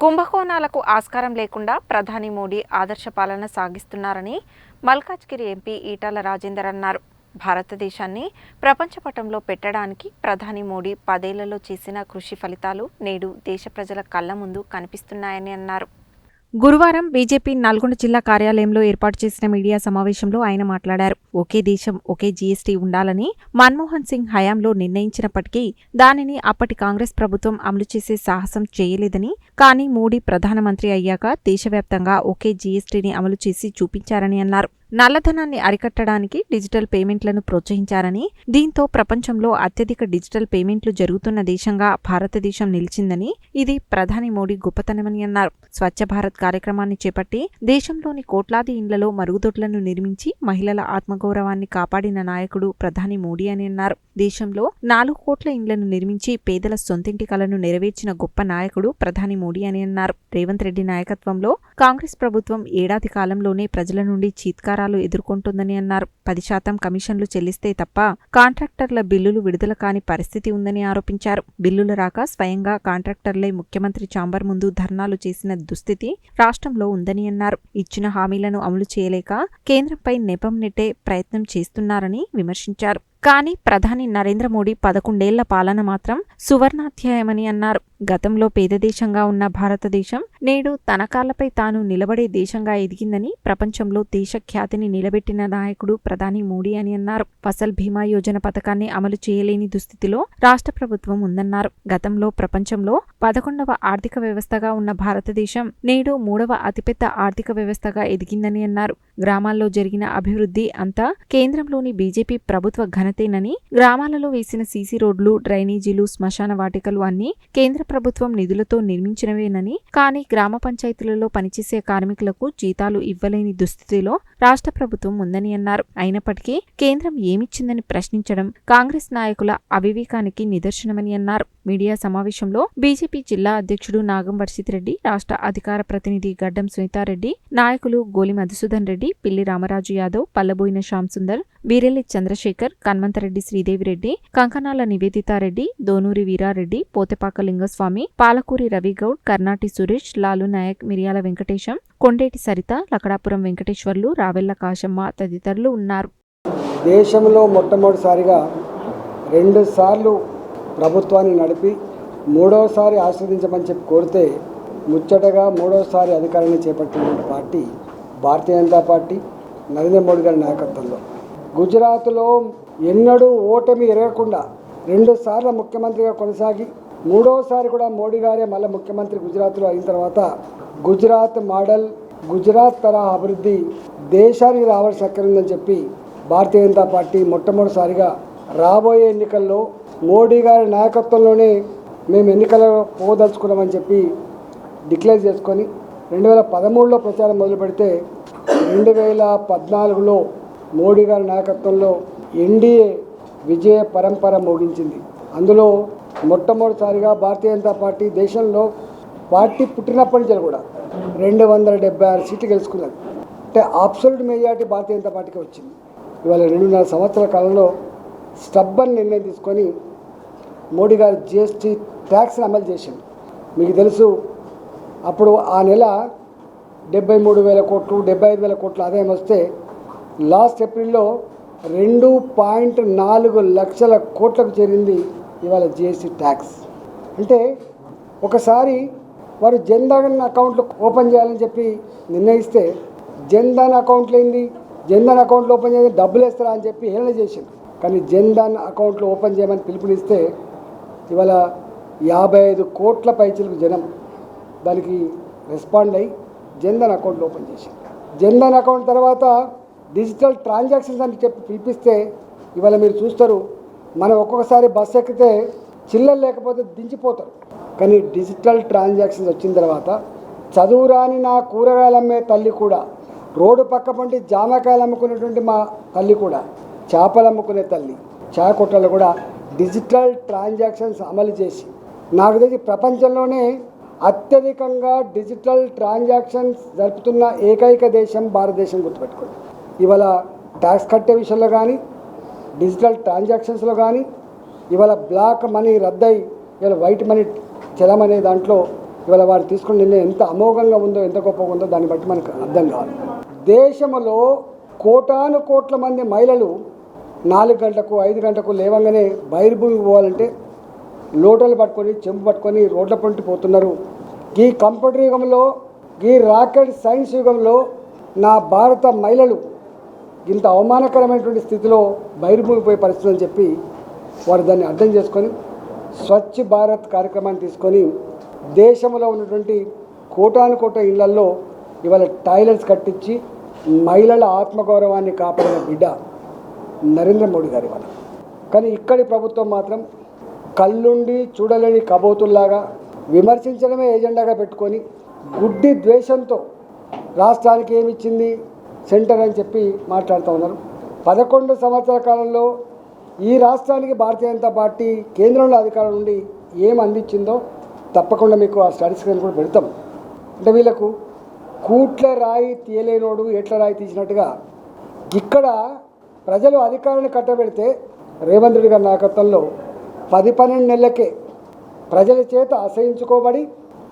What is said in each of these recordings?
కుంభకోణాలకు ఆస్కారం లేకుండా ప్రధాని మోడీ ఆదర్శ పాలన సాగిస్తున్నారని మల్కాజ్గిరి ఎంపీ ఈటాల రాజేందర్ అన్నారు. భారతదేశాన్ని ప్రపంచపటంలో పెట్టడానికి ప్రధాని మోడీ పదేళ్ళలో చేసిన కృషి ఫలితాలు నేడు దేశ ప్రజల కళ్ళ ముందు కనిపిస్తున్నాయని అన్నారు. గురువారం బీజేపీ నల్గొండ జిల్లా కార్యాలయంలో ఏర్పాటు చేసిన మీడియా సమావేశంలో ఆయన మాట్లాడారు. ఒకే దేశం ఒకే జీఎస్టీ ఉండాలని మన్మోహన్ సింగ్ హయాంలో నిర్ణయించినప్పటికీ దానిని అప్పటి కాంగ్రెస్ ప్రభుత్వం అమలు చేసే సాహసం చేయలేదని కానీ మోడీ ప్రధానమంత్రి అయ్యాక దేశవ్యాప్తంగా ఒకే జీఎస్టీని అమలు చేసి చూపించారని అన్నారు. నల్లధనాన్ని అరికట్టడానికి డిజిటల్ పేమెంట్లను ప్రోత్సహించారని దీంతో ప్రపంచంలో అత్యధిక డిజిటల్ పేమెంట్లు జరుగుతున్న దేశంగా భారతదేశం నిలిచిందని ఇది ప్రధాని మోడీ గొప్పతనమని అన్నారు. స్వచ్ఛ భారత్ కార్యక్రమాన్ని చేపట్టి దేశంలోని కోట్లాది ఇండ్లలో మరుగుదొడ్లను నిర్మించి మహిళల ఆత్మగౌరవాన్ని కాపాడిన నాయకుడు ప్రధాని మోడీ అని అన్నారు. దేశంలో నాలుగు కోట్ల ఇండ్లను నిర్మించి పేదల సొంతింటి కలను నెరవేర్చిన గొప్ప నాయకుడు ప్రధాని మోడీ అని అన్నారు. రేవంత్ రెడ్డి నాయకత్వంలో కాంగ్రెస్ ప్రభుత్వం ఏడాది కాలంలోనే ప్రజల నుండి చీత్కారాలు ఎదుర్కొంటుందని అన్నారు. పది శాతం కమిషన్లు చెల్లిస్తే తప్ప కాంట్రాక్టర్ల బిల్లులు విడుదల కాని పరిస్థితి ఉందని ఆరోపించారు. బిల్లులు రాక స్వయంగా కాంట్రాక్టర్లే ముఖ్యమంత్రి చాంబర్ ముందు ధర్నాలు చేసిన దుస్థితి రాష్ట్రంలో ఉందని అన్నారు. ఇచ్చిన హామీలను అమలు చేయలేక కేంద్రంపై నెపం నెట్టే ప్రయత్నం చేస్తున్నారని విమర్శించారు. కానీ ప్రధాని నరేంద్ర మోడీ పదకొండేళ్ళ పాలన మాత్రం సువర్ణాధ్యాయమని అన్నారు. గతంలో పేద దేశంగా ఉన్న భారతదేశం నేడు తన కాళ్ళపై తాను నిలబడే దేశంగా ఎదిగిందని ప్రపంచంలో దేశ ఖ్యాతిని నిలబెట్టిన నాయకుడు ప్రధాని మోడీ అని అన్నారు. ఫసల్ బీమా యోజన పథకాన్ని అమలు చేయలేని దుస్థితిలో రాష్ట్ర ప్రభుత్వం ఉందన్నారు. గతంలో ప్రపంచంలో పదకొండవ ఆర్థిక వ్యవస్థగా ఉన్న భారతదేశం నేడు మూడవ అతిపెద్ద ఆర్థిక వ్యవస్థగా ఎదిగిందని అన్నారు. గ్రామాల్లో జరిగిన అభివృద్ధి అంతా కేంద్రంలోని బీజేపీ ప్రభుత్వ ఘనతేనని గ్రామాలలో వేసిన సీసీ రోడ్లు డ్రైనేజీలు శ్మశాన వాటికలు అన్నీ కేంద్ర ప్రభుత్వం నిధులతో నిర్మించినవేనని కానీ గ్రామ పంచాయతీలలో పనిచేసే కార్మికులకు జీతాలు ఇవ్వలేని దుస్థితిలో రాష్ట్ర ప్రభుత్వం ఉందని అన్నారు. అయినప్పటికీ కేంద్రం ఏమిచ్చిందని ప్రశ్నించడం కాంగ్రెస్ నాయకుల అవివేకానికి నిదర్శనమని అన్నారు. మీడియా సమావేశంలో బీజేపీ జిల్లా అధ్యక్షుడు నాగం రెడ్డి రాష్ట్ర అధికార ప్రతినిధి గడ్డం సునీతారెడ్డి నాయకులు గోలి మధుసూదన్ రెడ్డి పిల్లి రామరాజు యాదవ్ పల్లబోయిన శ్యామ్ సుందర్ వీరెల్లి చంద్రశేఖర్ కన్వంతరెడ్డి శ్రీదేవిరెడ్డి కంకణాల నివేదితారెడ్డి దోనూరి వీరారెడ్డి పోతెపాక లింగస్వామి పాలకూరి రవిగౌడ్ కర్నాటి సురేష్ లాలు నాయక్ మిరియాల వెంకటేశం కొండేటి సరిత లకడాపురం వెంకటేశ్వర్లు రావెల్ల కాశమ్మ తదితరులు ఉన్నారు. దేశంలో మొట్టమొదటిసారిగా రెండు సార్లు ప్రభుత్వాన్ని నడిపి మూడవసారి ఆస్వాదించమని చెప్పి కోరితే ముచ్చటగా మూడవసారి అధికారాన్ని చేపట్టిన పార్టీ భారతీయ జనతా పార్టీ నరేంద్ర మోడీ గారి నాయకత్వంలో. గుజరాత్లో ఎన్నడూ ఓటమి ఎరగకుండా రెండుసార్లు ముఖ్యమంత్రిగా కొనసాగి మూడోసారి కూడా మోడీ గారే మళ్ళీ ముఖ్యమంత్రి గుజరాత్లో అయిన తర్వాత గుజరాత్ మోడల్ గుజరాత్ తరహా అభివృద్ధి దేశానికి రావాల్సిన అక్కర ఉందని చెప్పి భారతీయ జనతా పార్టీ మొట్టమొదటిసారిగా రాబోయే ఎన్నికల్లో మోడీ గారి నాయకత్వంలోనే మేము ఎన్నికలలో పోదలుచుకున్నామని చెప్పి డిక్లేర్ చేసుకొని రెండు వేల పదమూడులో ప్రచారం మొదలు పెడితే రెండు వేల పద్నాలుగులో మోడీ గారి నాయకత్వంలో ఎన్డీఏ విజయ పరంపర మోగించింది. అందులో మొట్టమొదటిసారిగా భారతీయ జనతా పార్టీ దేశంలో పార్టీ పుట్టినప్పటి నుంచి కూడా రెండు వందల డెబ్బై ఆరు సీట్లు గెలుచుకున్నది. అంటే అబ్సల్యూట్ మెజార్టీ భారతీయ జనతా పార్టీకి వచ్చింది. ఇవాళ రెండున్నర సంవత్సరాల కాలంలో స్టబ్బన్ నిర్ణయం తీసుకొని మోడీ గారు జిఎస్టీ ట్యాక్స్ని అమలు చేసింది మీకు తెలుసు అప్పుడు ఆ నెల డెబ్బై మూడు వేల కోట్లు డెబ్బై ఐదు వేల కోట్ల ఆదాయం వస్తే లాస్ట్ ఏప్రిల్లో రెండు పాయింట్ నాలుగు లక్షల కోట్లకు చేరింది ఇవాళ జిఎస్టీ ట్యాక్స్. అంటే ఒకసారి వారు జన్ధన్ అకౌంట్లు ఓపెన్ చేయాలని చెప్పి నిర్ణయిస్తే జన్ధన్ అకౌంట్లు ఏంది? జన్ధన్ అకౌంట్లు ఓపెన్ చేసి డబ్బులు వేస్తారా అని చెప్పి హేళన చేసింది. కానీ జన్ధన్ అకౌంట్లు ఓపెన్ చేయమని పిలుపునిస్తే ఇవాళ యాభై ఐదు కోట్ల పైచలకు జనం దానికి రెస్పాండ్ అయ్యి జన్ధన్ అకౌంట్లు ఓపెన్ చేసింది. జన్ధన్ అకౌంట్ తర్వాత డిజిటల్ ట్రాన్సాక్షన్స్ అని చెప్పి పిలిపిస్తే ఇవాళ మీరు చూస్తారు మనం ఒక్కొక్కసారి బస్సు ఎక్కితే చిల్లర లేకపోతే దించిపోతారు. కానీ డిజిటల్ ట్రాన్సాక్షన్స్ వచ్చిన తర్వాత చదువురాని నా కూరగాయలు అమ్మే తల్లి కూడా రోడ్డు పక్క పంటి జామకాయలు అమ్ముకునేటువంటి మా తల్లి కూడా చేపలు అమ్ముకునే తల్లి చాయ కొట్టలు కూడా డిజిటల్ ట్రాన్సాక్షన్స్ అమలు చేసి నాకు తెలిసి ప్రపంచంలోనే అత్యధికంగా డిజిటల్ ట్రాన్సాక్షన్స్ జరుపుతున్న ఏకైక దేశం భారతదేశం గుర్తుపెట్టుకోండి. ఇవాళ ట్యాక్స్ కట్టే విషయంలో కానీ డిజిటల్ ట్రాన్సాక్షన్స్లో కానీ ఇవాళ బ్లాక్ మనీ రద్దయి ఇవాళ వైట్ మనీ చలమనే దాంట్లో ఇవాళ వారు తీసుకున్న నిర్ణయం ఎంత అమోఘంగా ఉందో ఎంత గొప్పగా ఉందో దాన్ని బట్టి మనకు అర్థం కావాలి. దేశంలో కోటాను కోట్ల మంది మహిళలు నాలుగు గంటలకు ఐదు గంటలకు లేవంగానే బయలుభూమి పోవాలంటే లోటలు పట్టుకొని చెంపు పట్టుకొని రోడ్ల పంటి పోతున్నారు. ఈ కంప్యూటర్ యుగంలో ఈ రాకెట్ సైన్స్ యుగంలో నా భారత మహిళలు ఇంత అవమానకరమైనటువంటి స్థితిలో బహిర్భూమిపోయే పరిస్థితి అని చెప్పి వారు దాన్ని అర్థం చేసుకొని స్వచ్ఛ భారత్ కార్యక్రమాన్ని తీసుకొని దేశంలో ఉన్నటువంటి కోటాను కోట ఇళ్ళల్లో ఇవాళ టాయిలెట్స్ కట్టించి మహిళల ఆత్మగౌరవాన్ని కాపాడిన బిడ్డ నరేంద్ర మోడీ గారి వాళ్ళ కానీ ఇక్కడి ప్రభుత్వం మాత్రం కళ్ళుండి చూడలేని కబోతుల్లాగా విమర్శించడమే ఏజెండాగా పెట్టుకొని గుడ్డి ద్వేషంతో రాష్ట్రానికి ఏమి ఇచ్చింది సెంటర్ అని చెప్పి మాట్లాడుతూ ఉన్నారు. పదకొండు సంవత్సరాల కాలంలో ఈ రాష్ట్రానికి భారతీయ జనతా పార్టీ కేంద్రంలో అధికారం నుండి ఏం అందించిందో తప్పకుండా మీకు ఆ స్టడీస్ కింద కూడా పెడతాం. అంటే వీళ్ళకు కూట్ల రాయి తీయలేనోడు ఎట్ల రాయి తీసినట్టుగా ఇక్కడ ప్రజలు అధికారాన్ని కట్టబెడితే రేవంత్ రెడ్డి గారి నాయకత్వంలో పది పన్నెండు నెలలకే ప్రజల చేత అసహించుకోబడి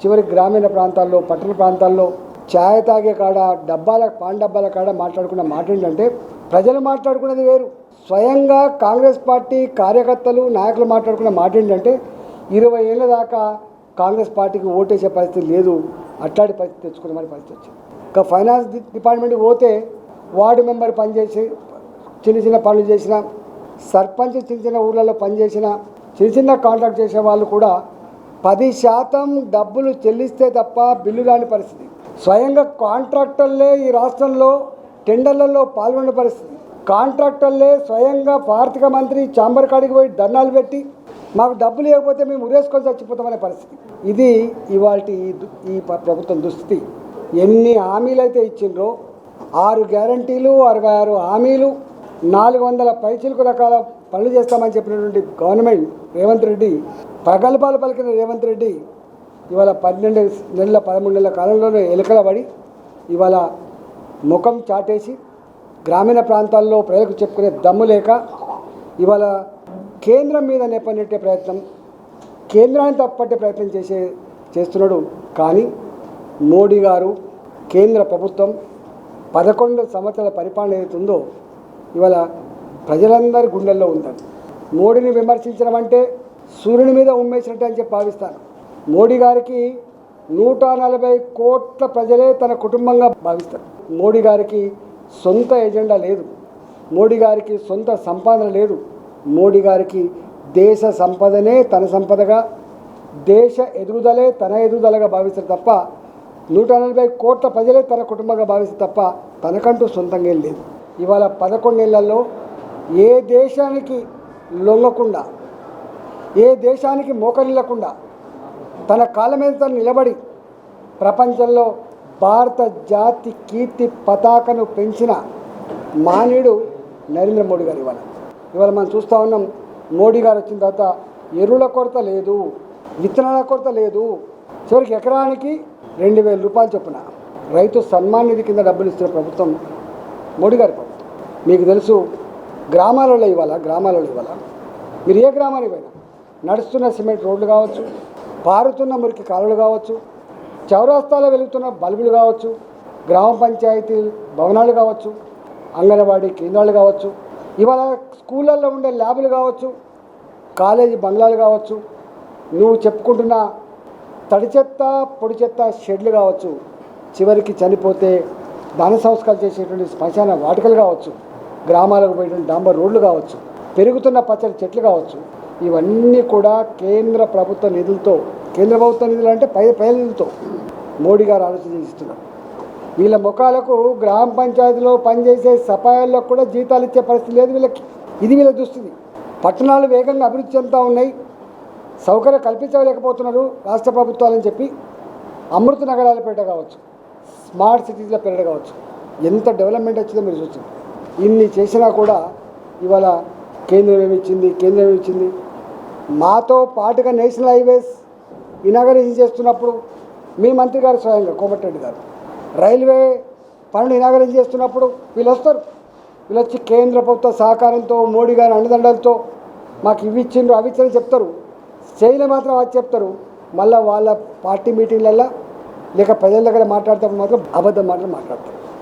చివరి గ్రామీణ ప్రాంతాల్లో పట్టణ ప్రాంతాల్లో ఛాయ్ తాగే కాడ డబ్బాల పాన్ డబ్బాల కాడ మాట్లాడుకున్న మాట ఏంటంటే ప్రజలు మాట్లాడుకున్నది వేరు. స్వయంగా కాంగ్రెస్ పార్టీ కార్యకర్తలు నాయకులు మాట్లాడుకున్న మాట ఏంటంటే ఇరవై ఏళ్ళ దాకా కాంగ్రెస్ పార్టీకి ఓటేసే పరిస్థితి లేదు. అట్లాంటి పరిస్థితి తెచ్చుకునే మరి పరిస్థితి వచ్చింది. ఇంకా ఫైనాన్స్ డిపార్ట్మెంట్ డిపార్ట్మెంట్కి పోతే వార్డు మెంబర్ పనిచేసి చిన్న చిన్న పనులు చేసిన సర్పంచ్ చిన్న చిన్న ఊర్లలో పనిచేసిన చిన్న చిన్న కాంట్రాక్ట్ చేసే వాళ్ళు కూడా పది శాతం డబ్బులు చెల్లిస్తే తప్ప బిల్లు రాని పరిస్థితి. స్వయంగా కాంట్రాక్టర్లే ఈ రాష్ట్రంలో టెండర్లలో పాల్గొన్న పరిస్థితి కాంట్రాక్టర్లే స్వయంగా ఆర్థిక మంత్రి చాంబర్ కాడికి పోయి ధర్నాలు పెట్టి మాకు డబ్బులు ఇవ్వకపోతే మేము ఉరేసుకొని చచ్చిపోతామనే పరిస్థితి. ఇది ఇవాళ ఈ ప్రభుత్వం దుస్థితి. ఎన్ని హామీలు అయితే ఇచ్చిండ్రో ఆరు గ్యారంటీలు అరవై ఆరు హామీలు నాలుగు వందల పైచిలకు రకాల పనులు చేస్తామని చెప్పినటువంటి గవర్నమెంట్ రేవంత్ రెడ్డి ప్రగల్భాలు పలికిన రేవంత్ రెడ్డి ఇవాళ పన్నెండు నెలల పదమూడు నెలల కాలంలోనే ఎలుకల పడి ఇవాళ ముఖం చాటేసి గ్రామీణ ప్రాంతాల్లో ప్రజలకు చెప్పుకునే దమ్ము లేక ఇవాళ కేంద్రం మీద నెప్పనెట్టే ప్రయత్నం కేంద్రాన్ని తప్పట్టే ప్రయత్నం చేసే చేస్తున్నాడు. కానీ మోడీ గారు కేంద్ర ప్రభుత్వం పదకొండు సంవత్సరాల పరిపాలన ఏదైతుందో ఇవాళ ప్రజలందరి గుండెల్లో ఉంటారు మోడీని విమర్శించడం అంటే సూర్యుని మీద ఉమ్మేసినట్టు అని చెప్పి భావిస్తాను. మోడీ గారికి నూట నలభై కోట్ల ప్రజలే తన కుటుంబంగా భావిస్తారు. మోడీ గారికి సొంత ఎజెండా లేదు. మోడీ గారికి సొంత సంపాదన లేదు. మోడీ గారికి దేశ సంపదనే తన సంపదగా దేశ ఎదుగుదలే తన ఎదుగుదలగా భావిస్తారు తప్ప నూట నలభై కోట్ల ప్రజలే తన కుటుంబంగా భావిస్తారు తప్ప తనకంటూ సొంతంగా ఏం లేదు. ఇవాళ పదకొండేళ్ళలో ఏ దేశానికి లొంగకుండా ఏ దేశానికి మోకరిల్లకుండా తన కాళ్ళ మీద తను నిలబడి ప్రపంచంలో భారత జాతి కీర్తి పతాకను పెంచిన మానవుడు నరేంద్ర మోడీ గారు ఇవాళ. ఇవాళ మనం చూస్తూ ఉన్నాం మోడీ గారు వచ్చిన తర్వాత ఎరువుల కొరత లేదు విత్తనాల కొరత లేదు. చివరికి ఎకరానికి రెండు వేల రూపాయలు చొప్పున రైతు సన్మాన్ నిధి కింద డబ్బులు ఇస్తున్న ప్రభుత్వం మోడీ గారి ప్రభుత్వం. మీకు తెలుసు గ్రామాలలో ఇవాళ గ్రామాలలో ఇవ్వాలా మీరు ఏ గ్రామానికి పోయినా నడుస్తున్న సిమెంట్ రోడ్లు కావచ్చు పారుతున్న మురికి కాలువలు కావచ్చు చౌరాస్తాలో వెలుగుతున్న బల్బులు కావచ్చు గ్రామ పంచాయతీ భవనాలు కావచ్చు అంగన్వాడీ కేంద్రాలు కావచ్చు ఇవాళ స్కూళ్ళల్లో ఉండే ల్యాబులు కావచ్చు కాలేజీ బంగ్లాలు కావచ్చు నువ్వు చెప్పుకుంటున్న తడి చెత్త పొడి చెత్త షెడ్లు కావచ్చు చివరికి చనిపోతే దాన సంస్కారం చేసేటువంటి శ్మశాన వాటికలు కావచ్చు గ్రామాలకు పోయేటువంటి డాంబర్ రోడ్లు కావచ్చు పెరుగుతున్న పచ్చడి చెట్లు కావచ్చు ఇవన్నీ కూడా కేంద్ర ప్రభుత్వ నిధులతో కేంద్ర ప్రభుత్వ నిధులు అంటే పై ప్రజల నిధులతో మోడీ గారు ఆలోచన చేస్తున్నారు. వీళ్ళ ముఖాలకు గ్రామ పంచాయతీలో పనిచేసే సఫాయాల్లో కూడా జీతాలు ఇచ్చే పరిస్థితి లేదు వీళ్ళకి. ఇది వీళ్ళ దుస్థితి. పట్టణాలు వేగంగా అభివృద్ధి చెందుతూ ఉన్నాయి. సౌకర్యం కల్పించలేకపోతున్నారు రాష్ట్ర ప్రభుత్వాలని చెప్పి అమృత నగరాల పేట కావచ్చు స్మార్ట్ సిటీస్లో పెరగడం కావచ్చు ఎంత డెవలప్మెంట్ వచ్చిందో మీరు చూస్తుంది ఇన్ని చేసినా కూడా ఇవాళ కేంద్రం ఏమి ఇచ్చింది కేంద్రం ఏమి ఇచ్చింది? మాతో పాటుగా నేషనల్ హైవేస్ ఇనాగరేషన్ చేస్తున్నప్పుడు మీ మంత్రి గారు స్వయంగా కోమటిరెడ్డి గారు రైల్వే పనులు ఇనాగరేషన్ చేస్తున్నప్పుడు వీళ్ళు వస్తారు వీళ్ళు వచ్చి కేంద్ర ప్రభుత్వ సహకారంతో మోడీ గారి అండదండలతో మాకు ఇవి ఇచ్చిండ్రు అవి ఇచ్చారని చెప్తారు. చేయలే మాత్రం అది చెప్తారు. మళ్ళీ వాళ్ళ పార్టీ మీటింగ్లల్లో లేక ప్రజల దగ్గర మాట్లాడేటప్పుడు మాత్రం అబద్ధం మాటలు మాట్లాడతారు.